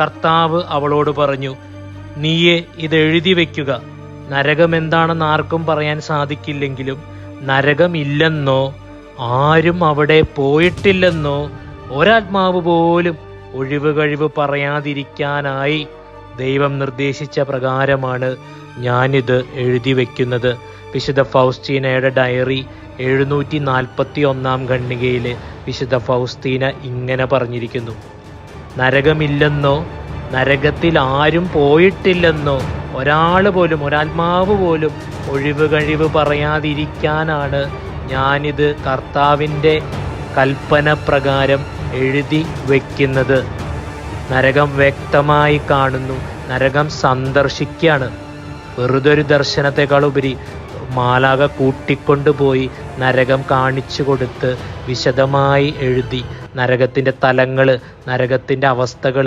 കർത്താവ് അവളോട് പറഞ്ഞു നീയെ ഇത് എഴുതി വയ്ക്കുക. നരകം എന്താണെന്ന് ആർക്കും പറയാൻ സാധിക്കില്ലെങ്കിലും നരകമില്ലെന്നോ ആരും അവിടെ പോയിട്ടില്ലെന്നോ ഒരാത്മാവ് പോലും ഒഴിവ് കഴിവ് പറയാതിരിക്കാനായി ദൈവം നിർദ്ദേശിച്ച പ്രകാരമാണ് ഞാനിത് എഴുതി വയ്ക്കുന്നത്. വിശുദ്ധ ഫൗസ്റ്റീനയുടെ ഡയറി എഴുന്നൂറ്റി നാൽപ്പത്തി ഒന്നാം ഖണ്ഡികയിൽ വിശുദ്ധ ഫൗസ്തീന ഇങ്ങനെ പറഞ്ഞിരിക്കുന്നു. നരകമില്ലെന്നോ നരകത്തിൽ ആരും പോയിട്ടില്ലെന്നോ ഒരാൾ പോലും ഒരാത്മാവ് പോലും ഒഴിവ് കഴിവ് പറയാതിരിക്കാനാണ് ഞാനിത് കർത്താവിന്റെ കൽപ്പന പ്രകാരം എഴുതി വയ്ക്കുന്നത് നരകം വ്യക്തമായി കാണുന്നു നരകം സന്ദർശിക്കുകയാണ്. വെറുതൊരു ദർശനത്തെക്കാളുപരി മാലാക കൂട്ടിക്കൊണ്ടുപോയി നരകം കാണിച്ചു കൊടുത്ത് വിശദമായി എഴുതി. നരകത്തിന്റെ തലങ്ങൾ നരകത്തിന്റെ അവസ്ഥകൾ